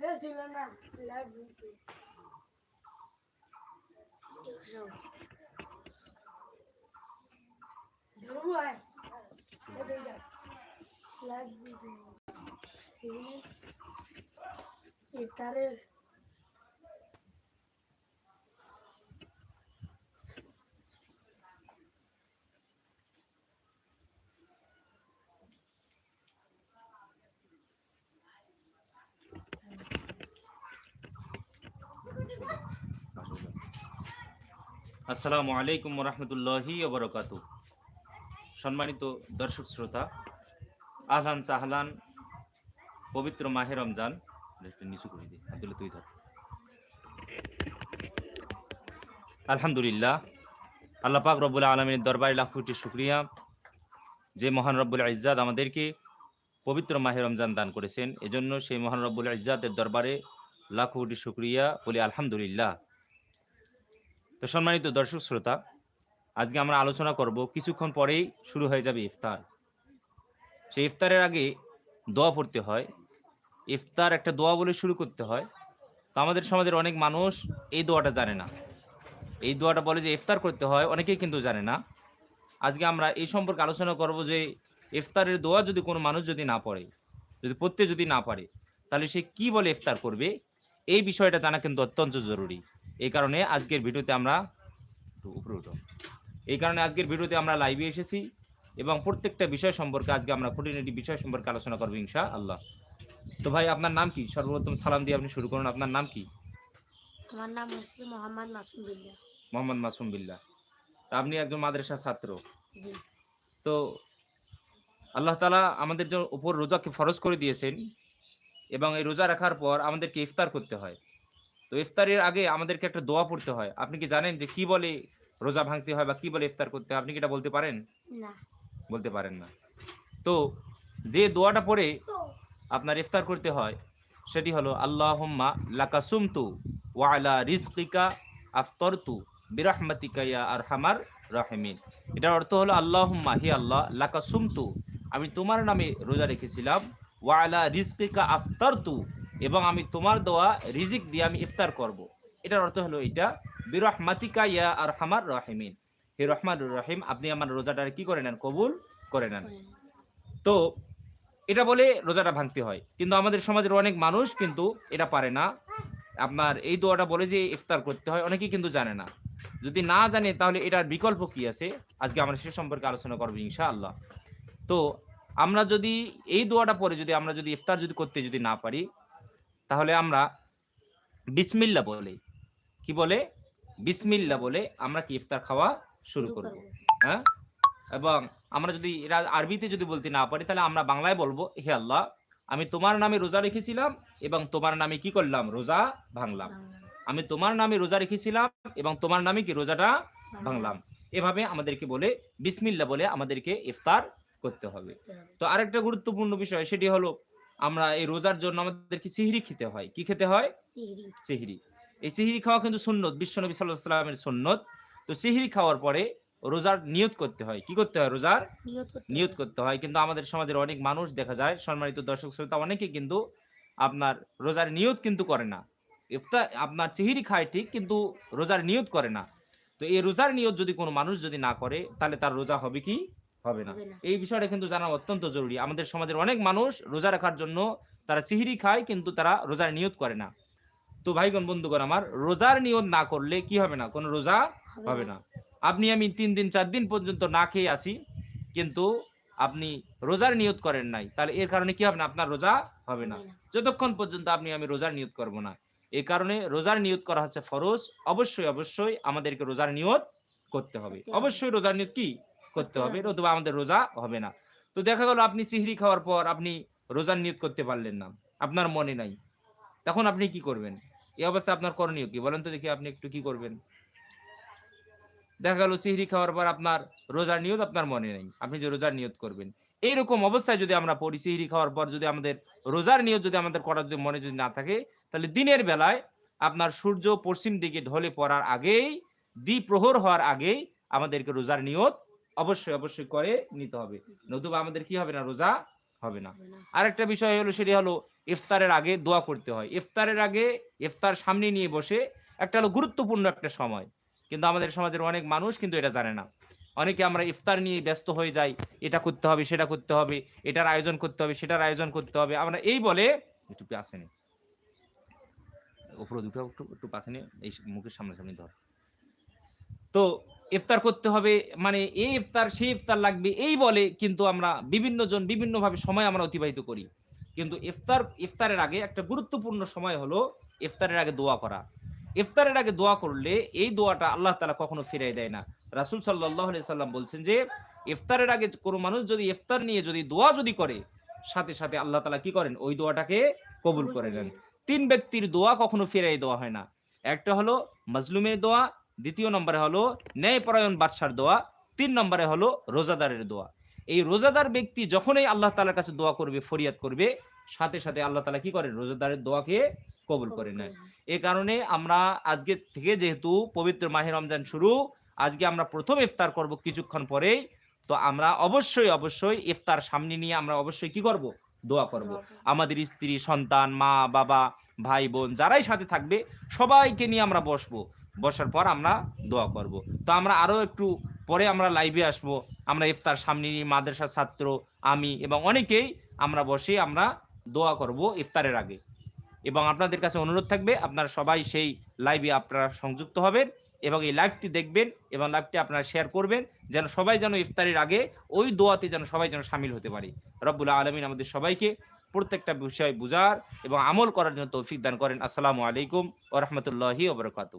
হয়েছিল না লাইভ ধরবো আয় এটাই দেখ লাইভ ইফতারের আসসালামু আলাইকুম রহমতুল্লাহি ওবরকাতু। সম্মানিত দর্শক শ্রোতা, আহলান সাহলান, পবিত্র মাহে রমজান। নিচু করে দিই তুই আলহামদুলিল্লাহ, আল্লাহ পাক রব্বুল আলমীর দরবারে লাখ শুক্রিয়া। যে মহান রব্বুল ইজ্জাত আমাদেরকে পবিত্র মাহে রমজান দান করেছেন, এজন্য সেই মহান রব্বুল ইজ্জাতের দরবারে লাখ শুক্রিয়া বলি আলহামদুলিল্লাহ। তো সম্মানিত দর্শক শ্রোতা, আজকে আমরা আলোচনা করব কিছুক্ষণ পরেই শুরু হয়ে যাবে ইফতার। সেই ইফতারের আগে দোয়া পড়তে হয়। ইফতার একটা দোয়া বলে শুরু করতে হয়। তো আমাদের সমাজের অনেক মানুষ এই দোয়াটা জানে না। এই দোয়াটা বলে যে ইফতার করতে হয়, অনেকেই কিন্তু জানে না। আজকে আমরা এই সম্পর্কে আলোচনা করব যে ইফতারের দোয়া যদি কোনো মানুষ যদি না পড়ে, যদি পড়তে যদি না পারে, তাহলে সে কি বলে ইফতার করবে? এই বিষয়টা জানা কিন্তু অত্যন্ত জরুরি। এই কারণে আজকের ভিডিওতে আমরা একটু উপরে উঠো। এই কারণে আজকের ভিডিওতে আমরা লাইভে এসেছি এবং প্রত্যেকটা বিষয় সম্পর্কে আজকে আমরা খুঁটিনাটি বিষয় সম্পর্কে আলোচনা করব ইনশা আল্লাহ তো ভাই আপনার নাম কি? সর্বপ্রথম সালাম দিয়ে আপনি শুরু করুন। আপনার নাম কি? আমার নাম হচ্ছে মোহাম্মদ মাসুম বিল্লা। মোহাম্মদ মাসুম বিল্লাহ আপনি একজন মাদ্রাসা ছাত্র? জি। তো আল্লাহ তালা আমাদের যে উপর রোজাকে ফরজ করে দিয়েছেন এবং এই রোজা রাখার পর আমাদেরকে ইফতার করতে হয়। তো ইফতারের আগে আমাদেরকে একটা দোয়া পড়তে হয়। আপনি কি জানেন যে কি বলে রোজা ভাঙতে হয় বা কি বলে ইফতার করতে হয়? আপনি কি এটা বলতে পারেন? না। বলতে পারেন না। তো যে দোয়াটা পড়ে আপনার ইফতার করতে হয় সেটি হলো আল্লাহুম্মা লাকাসুমতু ওয়া আলা রিজকিকা আফতরতু বিরহমাতিকা ইয়া আরহামার রাহিমিন। এটার অর্থ হলো আল্লাহুম্মা হি আল্লাহ লাকাসুমতু আমি তোমার নামে রোজা রেখেছিলাম। ওয়া আলা রিজকিকা আফতরতু এবং আমি তোমার দেওয়া রিজিক দিয়ে আমি ইফতার করব। এটার অর্থ হলো এটা বিরহমাতিকা ইয়া আরহামার রাহিমিন। হে রহমান রহিম আপনি আমার রোজাটা কি করে নেন? কবুল করে নেন। তো এটা বলে রোজাটা ভাঙতে হয়। কিন্তু আমাদের সমাজের অনেক মানুষ কিন্তু এটা পারে না। আপনার এই দোয়াটা বলে যে ইফতার করতে হয় অনেকেই কিন্তু জানে না। যদি না জানে তাহলে এটার বিকল্প কি আছে? আজকে আমরা সে সম্পর্কে আলোচনা করব ইনশা আল্লাহ তো আমরা যদি এই দোয়াটা পরে যদি আমরা যদি ইফতার যদি করতে যদি না পারি তাহলে আমরা বিসমিল্লা বলে। কি বলে? বিসমিল্লা বলে আমরা কি ইফতার খাওয়া শুরু করব। হ্যাঁ? এবং আমরা যদি এরা আরবিতে যদি বলতে না পারি তাহলে আমরা বাংলায় বলব হে আল্লাহ আমি তোমার নামে রোজা রেখেছিলাম এবং তোমার নামে কি করলাম? রোজা ভাঙলাম। আমি তোমার নামে রোজা রেখেছিলাম এবং তোমার নামে কি রোজাটা ভাঙলাম। এভাবে আমাদেরকে বলে বিসমিল্লা বলে আমাদেরকে ইফতার করতে হবে। তো আরেকটা গুরুত্বপূর্ণ বিষয় সেটি হলো আমরা এই রোজার জন্য আমাদেরকে সিহরি খেতে হয়। কি খেতে হয়? সিহরি। এই চিহরি খাওয়া কিন্তু সুন্নত বিশ্বনবী সাল্লাহ সাল্লামের সুন্নত। তো চিহরি খাওয়ার পরে রোজার নিয়ত করতে হয়। কি করতে হয় রোজার? নিয়ত করতে নিয়ত করতে হয়। কিন্তু আমাদের সমাজের অনেক মানুষ দেখা যায় সম্মানিত দর্শক শ্রোতা অনেকে কিন্তু আপনার রোজার নিয়ত কিন্তু করে না। ইফতার আপনার চিহিরি খায় ঠিক কিন্তু রোজার নিয়ত করে না। তো এই রোজার নিয়ত যদি কোনো মানুষ যদি না করে তাহলে তার রোজা হবে কি? হবে না। এই বিষয়টা কিন্তু জানা অত্যন্ত জরুরি। আমাদের সমাজের অনেক মানুষ রোজা রাখার জন্য তারা চিহিরি খায় কিন্তু তারা রোজার নিয়ত করে না। তো ভাইগণ বন্ধুগণ আমার রোজার নিয়ত না করলে কি হবে না? কোনো রোজা হবে না। আপনি আমি তিন দিন চার দিন পর্যন্ত না খেয়ে আসি কিন্তু আপনি রোজার নিয়ত করেন নাই তাহলে এর কারণে কি হবে না? আপনার রোজা হবে না। যতক্ষণ পর্যন্ত আপনি আমি রোজার নিয়ত করব না। এই কারণে রোজার নিয়ত করা হচ্ছে ফরজ। অবশ্যই অবশ্যই আমাদেরকে রোজার নিয়ত করতে হবে। করতে হবে। অবশ্যই রোজার নিয়ত কি? করতে হবে। হবে। নতুবা আমাদের রোজা হবে না। তো দেখা গেল আপনি চিহরি খাওয়ার পর আপনি রোজার নিয়ত করতে পারলেন না। আপনার মনে নাই। তখন আপনি কি করবেন? এই অবস্থা আপনার করণীয় কি? বলেন তো দেখি আপনি একটু কি করবেন? দেখা গেল চিহরি খাওয়ার পর আপনার রোজার নিয়ত আপনার মনে নেই। আপনি যে রোজার নিয়ত করবেন। এইরকম অবস্থায় যদি আমরা পড়ি চিহরি খাওয়ার পর যদি আমাদের রোজার নিয়ত যদি আমাদের করার যদি মনে যদি না থাকে তাহলে দিনের বেলায় আপনার সূর্য পশ্চিম দিকে ঢলে পড়ার আগেই দ্বিপ্রহর হওয়ার আগেই আমাদেরকে রোজার নিয়ত অবশ্যই অবশ্যই করে নিতে হবে। নতুবা আমাদের কি হবে না রোজা হবে না। আরেকটা বিষয় হলো সেটি হলো ইফতারের আগে দোয়া করতে হয়। ইফতারের আগে ইফতার সামনে নিয়ে বসে একটা হলো গুরুত্বপূর্ণ একটা সময়। কিন্তু আমাদের সমাজের অনেক মানুষ কিন্তু এটা জানে না। অনেকে আমরা ইফতার নিয়ে ব্যস্ত হয়ে যাই এটা করতে হবে সেটা করতে হবে এটার আয়োজন করতে হবে সেটার আয়োজন করতে হবে। আমরা এই বলে একটু আসেনি উপরে দুটো একটু একটু পাশে নিয়ে এই মুখের সামনাসামনি ধর। তো ইফতার করতে হবে মানে এই ইফতার, সেই ইফতার লাগবে, এই বলে কিন্তু আমরা বিভিন্ন জন বিভিন্নভাবে সময় আমরা অতিবাহিত করি। কিন্তু ইফতার, ইফতারের আগে একটা গুরুত্বপূর্ণ সময় হলো ইফতারের আগে দোয়া করা। ইফতারের আগে দোয়া করলে এই দোয়াটা আল্লাহ তালা কখনো ফিরাই দেয় না। রাসুল সাল্লাহ সাল্লাম বলছেন যে, ইফতারের আগে কোনো মানুষ যদি ইফতার নিয়ে যদি দোয়া যদি করে, সাথে সাথে আল্লাহ তালা কি করেন? ওই দোয়াটাকে কবুল করে নেন। তিন ব্যক্তির দোয়া কখনো ফিরাই দেওয়া হয় না। একটা হলো মজলুমের দোয়া দ্বিতীয় নম্বরে হলো ন্যায়পরায়ণ বাদশার দোয়া তিন নম্বরে হলো রোজাদারের দোয়া। এই রোজাদার ব্যক্তি যখনই আল্লাহ তালার কাছে দোয়া করবে ফরিয়াদ করবে সাথে সাথে আল্লাহ তালা কি করেন রোজাদারের দোয়াকে কবুল করে নেয়। এ কারণে আমরা আজকে থেকে যেহেতু পবিত্র মাহে রমজান শুরু আজকে আমরা প্রথম ইফতার করব কিছুক্ষণ পরেই। তো আমরা অবশ্যই অবশ্যই ইফতার সামনে নিয়ে আমরা অবশ্যই কি করব। দোয়া করব। আমাদের স্ত্রী সন্তান মা বাবা ভাই বোন যারাই সাথে থাকবে সবাইকে নিয়ে আমরা বসবো। বসার পর আমরা দোয়া করব। তো আমরা আরও একটু পরে আমরা লাইভে আসব। আমরা ইফতার সামনে মাদ্রাসা ছাত্র, আমি এবং অনেকেই আমরা বসে আমরা দোয়া করব ইফতারের আগে। এবং আপনাদের কাছে অনুরোধ থাকবে, আপনারা সবাই সেই লাইভে আপনারা সংযুক্ত হবেন এবং এই লাইভটি দেখবেন এবং লাইভটি আপনারা শেয়ার করবেন, যেন সবাই যেন ইফতারের আগে ওই দোয়াতে যেন সবাই যেন সামিল হতে পারে। রব্বুল আলমিন আমাদের সবাইকে প্রত্যেকটা বিষয় বুঝার এবং আমল করার জন্য তৌফিক দান করেন। আসসালামু আলাইকুম ও রহমতুল্লাহি ওবরকাতু